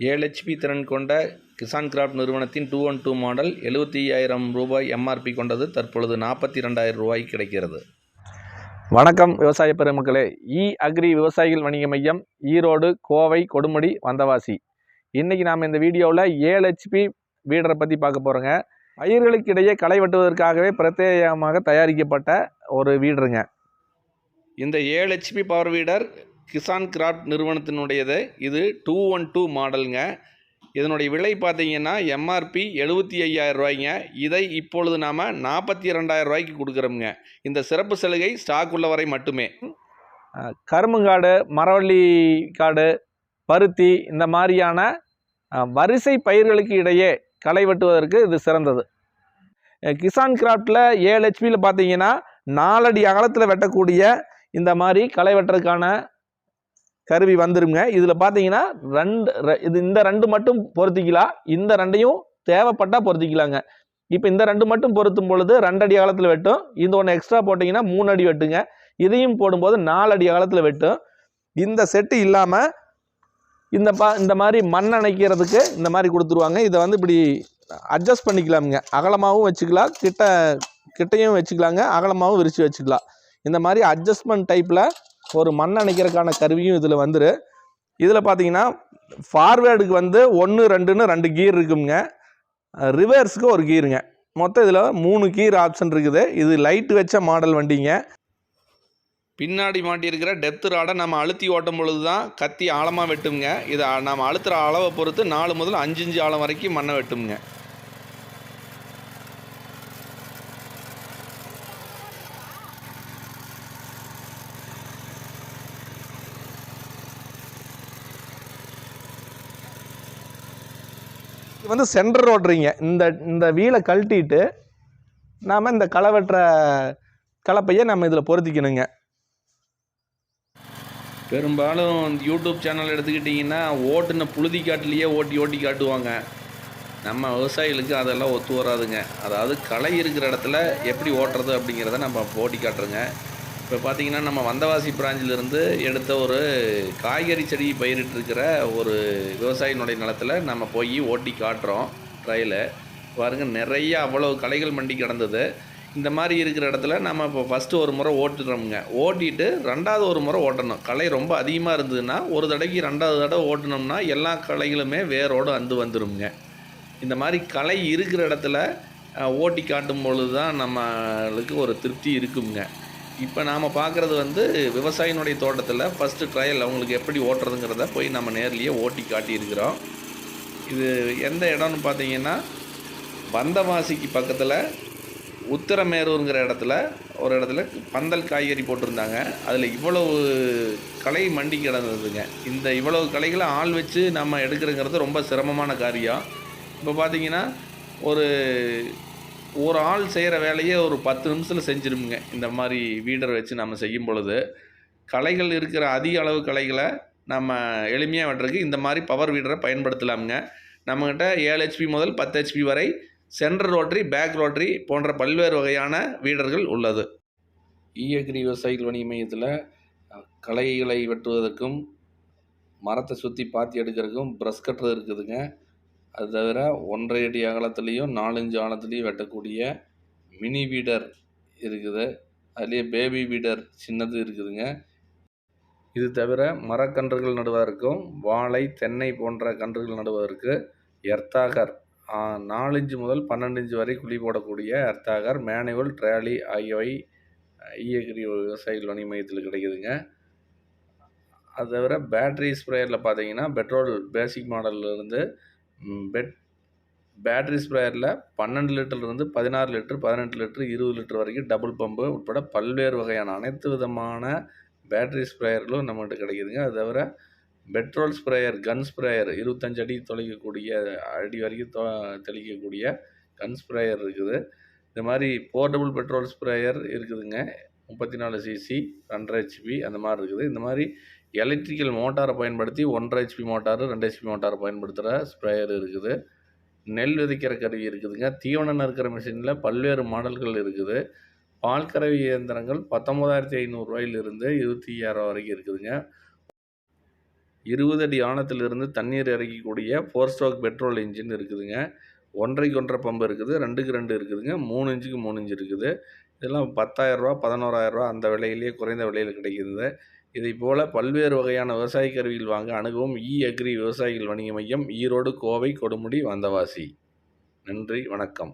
ஏழு ஹெச்பி திறன் கொண்ட கிசான் கிராஃப்ட் நிறுவனத்தின் டூ ஒன் டூ மாடல் எழுபத்தி ஐயாயிரம் ரூபாய் எம்ஆர்பி கொண்டது தற்பொழுது நாற்பத்தி ரெண்டாயிரம் ரூபாய்க்கு கிடைக்கிறது. வணக்கம் விவசாய பெருமக்களே. இ அக்ரி விவசாயிகள் வணிக மையம் ஈரோடு கோவை கொடுமுடி வந்தவாசி. இன்றைக்கி நாம் இந்த வீடியோவில் ஏழு ஹெச்பி வீடரை பற்றி பார்க்க போகிறோங்க பயிர்களுக்கு இடையே களை வெட்டுவதற்காகவே பிரத்யேகமாக தயாரிக்கப்பட்ட ஒரு வீடருங்க இந்த ஏழு HP power weeder Kisan Kraft நிறுவனத்தினுடையது. இது டூ ஒன் டூ மாடலுங்க. இதனுடைய விலை பார்த்தீங்கன்னா எம்ஆர்பி எழுபத்தி ஐயாயிரம் ரூபாய்ங்க. இதை இப்பொழுது நாம் நாற்பத்தி ரெண்டாயிரம் ரூபாய்க்கு கொடுக்குறோமுங்க. இந்த சிறப்பு சலுகை ஸ்டாக் உள்ளவரை மட்டுமே. கரும்புங்காடு மரவள்ளி காடு பருத்தி இந்த மாதிரியான வரிசை பயிர்களுக்கு இடையே களை வெட்டுவதற்கு இது சிறந்தது. கிசான் கிராஃப்டில் ஏழு ஹெச்பியில் பார்த்தீங்கன்னா நாலடி அகலத்தில் வெட்டக்கூடிய இந்த மாதிரி களை வெட்டுறதுக்கான கருவி வந்துருங்க. இதில் பார்த்தீங்கன்னா ரெண்டு இது இந்த ரெண்டு மட்டும் பொருத்திக்கலாம். இந்த ரெண்டையும் தேவைப்பட்டால் பொருத்திக்கலாங்க. இப்போ இந்த ரெண்டு மட்டும் பொருத்தும் பொழுது ரெண்டடி அகலத்தில் வெட்டும். இந்த ஒன்று எக்ஸ்ட்ரா போட்டிங்கன்னா மூணு அடி வெட்டுங்க. இதையும் போடும்போது நாலு அடி அகலத்தில் வெட்டும். இந்த செட்டு இல்லாமல் இந்த பா இந்த மாதிரி மண் அணைக்கிறதுக்கு இந்த மாதிரி கொடுத்துருவாங்க. இதை வந்து இப்படி அட்ஜஸ்ட் பண்ணிக்கலாமுங்க. அகலமாகவும் வச்சுக்கலாம். கிட்ட கிட்டையும் வச்சுக்கலாங்க. அகலமாகவும் விரித்து வச்சுக்கலாம். இந்த மாதிரி அட்ஜஸ்ட்மெண்ட் டைப்பில் ஒரு மண் அணைக்கிறதுக்கான கருவியும் இதில் வந்துரு. இதில் பார்த்தீங்கன்னா ஃபார்வேர்டுக்கு வந்து ஒன்று ரெண்டுன்னு ரெண்டு கீர் இருக்குங்க ரிவர்ஸுக்கு ஒரு கீருங்க மொத்தம் இதில் மூணு கீர் ஆப்ஷன் இருக்குது. இது லைட் வச்ச மாடல் வண்டிங்க. பின்னாடி மாட்டியிருக்கிற டெப்த் ராடை நம்ம அழுத்தி ஓட்டும் பொழுது தான் கத்தி ஆழமாக வெட்டுங்க இதை நம்ம அழுத்துகிற அளவை பொறுத்து நாலு முதல் அஞ்சு இஞ்சு ஆழம் வரைக்கும் மண்ணை வெட்டுங்க வந்து சென்டர் ஓடுறீங்க. இந்த இந்த வீலை கழட்டிட்டு நாம் இந்த களை வெட்டுற கலப்பையை நம்ம இதில் பொருத்திக்கணுங்க. பெரும்பாலும் யூடியூப் சேனல் எடுத்துக்கிட்டிங்கன்னா ஓட்டுன புழுதி காட்டிலேயே ஓட்டி ஓட்டி காட்டுவாங்க. நம்ம விவசாயிகளுக்கு அதெல்லாம் ஒத்து வராதுங்க. அதாவது களை இருக்கிற இடத்துல எப்படி ஓட்டுறது அப்படிங்கிறத நம்ம ஓட்டி காட்டுறோங்க. இப்போ பார்த்தீங்கன்னா நம்ம வந்தவாசி பிராஞ்சிலிருந்து எடுத்த ஒரு காய்கறி செடி பயிரிட்டிருக்கிற ஒரு விவசாயினுடைய நிலத்துல நம்ம போய் ஓட்டி காட்டுறோம் ட்ரையில் பாருங்க நிறைய அவ்வளோ கலைகள் மண்டி கிடந்தது. இந்த மாதிரி இருக்கிற இடத்துல நம்ம இப்போ ஃபஸ்ட்டு ஒரு முறை ஓட்டுறோமுங்க. ஓட்டிட்டு ரெண்டாவது ஒரு முறை ஓட்டணும். களை ரொம்ப அதிகமாக இருந்ததுன்னா ஒரு தடவைக்கு ரெண்டாவது தடவை ஓட்டினோம்னா எல்லா களைகளுமே வேரோடு அந்து வந்துடும்ங்க இந்த மாதிரி களை இருக்கிற இடத்துல ஓட்டி காட்டும் பொழுது தான் நம்மளுக்கு ஒரு திருப்தி இருக்குங்க. இப்போ நாம் பார்க்குறது வந்து விவசாயினுடைய தோட்டத்தில் ஃபஸ்ட்டு ட்ரையல் அவங்களுக்கு எப்படி ஓட்டுறதுங்கிறத போய் நம்ம நேர்லேயே ஓட்டி காட்டியிருக்கிறோம். இது எந்த இடம்னு பார்த்தீங்கன்னா பந்தவாசிக்கு பக்கத்தில் உத்தரமேரூருங்கிற இடத்துல ஒரு இடத்துல பந்தல் காய்கறி போட்டிருந்தாங்க. அதில் இவ்வளவு களை மண்டி கிடந்ததுங்க. இந்த இவ்வளவு களைகளை ஆள் வச்சு நம்ம எடுக்கிறங்கிறது ரொம்ப சிரமமான காரியம். இப்போ பார்த்தீங்கன்னா ஒரு ஒரு ஆள் செய்கிற வேலையை ஒரு பத்து நிமிஷத்தில் செஞ்சிருமுங்க. இந்த மாதிரி வீடர் வச்சு நம்ம செய்யும் பொழுது களைகள் இருக்கிற அதிக அளவு களைகளை நம்ம எளிமையாக வெட்டுறதுக்கு இந்த மாதிரி பவர் வீடரை பயன்படுத்தலாமுங்க. நம்மக்கிட்ட ஏழு ஹெச்பி முதல் பத்து ஹெச்பி வரை சென்ட்ரல் ரோட்டரி பேக் ரோட்டரி போன்ற பல்வேறு வகையான வீடர்கள் உள்ளது. ஈயகிரி விவசாயிகள் வணிக மையத்தில் களைகளை வெட்டுவதற்கும் மரத்தை சுற்றி பாத்தி எடுக்கிறதுக்கும் ப்ரஷ் கட்டுறது இருக்குதுங்க. அது தவிர ஒன்றரை அடி அகலத்துலேயும் நாலஞ்சு ஆழத்துலேயும் வெட்டக்கூடிய மினி வீடர் இருக்குது. அதுலேயே பேபி வீடர் சின்னது இருக்குதுங்க. இது தவிர மரக்கன்றுகள் நடுவதற்கும் வாழை தென்னை போன்ற கன்றுகள் நடுவதற்கு எர்த்தாகர் நாலஞ்சு முதல் பன்னெண்டு இன்ச்சு வரை குழி போடக்கூடிய எர்த்தாகர் மேனுவல் ட்ராலி ஆகியவை ஈயகிரி விவசாயிகள் வணிக மையத்தில் கிடைக்குதுங்க. அது தவிர பேட்ரி ஸ்ப்ரேயரில் பார்த்தீங்கன்னா பெட்ரோல் பேசிக் மாடல்லேருந்து பெட் பேட்டரி ஸ்ப்ரேயரில் பன்னெண்டு லிட்டர்லேருந்து பதினாறு லிட்டர் பதினெட்டு லிட்டர் இருபது லிட்டர் வரைக்கும் டபுள் பம்பு உட்பட பல்வேறு வகையான அனைத்து விதமான பேட்டரி ஸ்ப்ரேயர்களும் நம்மகிட்ட கிடைக்குதுங்க. அது தவிர பெட்ரோல் ஸ்ப்ரேயர் கன் ஸ்ப்ரேயர் இருபத்தஞ்சு அடி தொலைக்கக்கூடிய அடி வரைக்கும் தொ தெளிக்கக்கூடிய கன் ஸ்ப்ரேயர் இருக்குது. இந்த மாதிரி போர்ட்டபுள் பெட்ரோல் ஸ்ப்ரேயர் இருக்குதுங்க. முப்பத்தி நாலு சிசி ரெண்டரை ஹெச்பி அந்த மாதிரி இருக்குது. இந்த மாதிரி எலக்ட்ரிக்கல் மோட்டாரை பயன்படுத்தி ஒன்றரை ஹெச்பி மோட்டார் ரெண்டு ஹெச்பி மோட்டாரை பயன்படுத்துகிற ஸ்ப்ரேயர் இருக்குது. நெல் விதைக்கிற கருவி இருக்குதுங்க. தீவனம் நறுக்கிற மிஷினில் பல்வேறு மாடல்கள் இருக்குது. பால் கறவை இயந்திரங்கள் பத்தொம்போதாயிரத்தி ஐநூறுரூவாயிலிருந்து இருபத்தி ஐயாயிரம் வரைக்கும் இருக்குதுங்க. இருபது அடி ஆழத்திலிருந்து தண்ணீர் இறக்கக்கூடிய ஃபோர் ஸ்ட்ரோக் பெட்ரோல் இன்ஜின் இருக்குதுங்க. ஒன்றைக்கு ஒன்றரை பம்பு இருக்குது ரெண்டுக்கு ரெண்டு இருக்குதுங்க. மூணு இன்ச்சுக்கு மூணு இன்ச்சு இருக்குது. இதெல்லாம் பத்தாயிரரூவா பதினோராயிரரூவா அந்த விலையிலேயே குறைந்த விலையில் கிடைக்கிறது இதை போல் பல்வேறு வகையான விவசாய கருவிகள் வாங்க அணுகவும் இ அக்ரி விவசாயிகள் வணிக மையம் ஈரோடு கோவை கொடுமுடி வந்தவாசி. நன்றி வணக்கம்.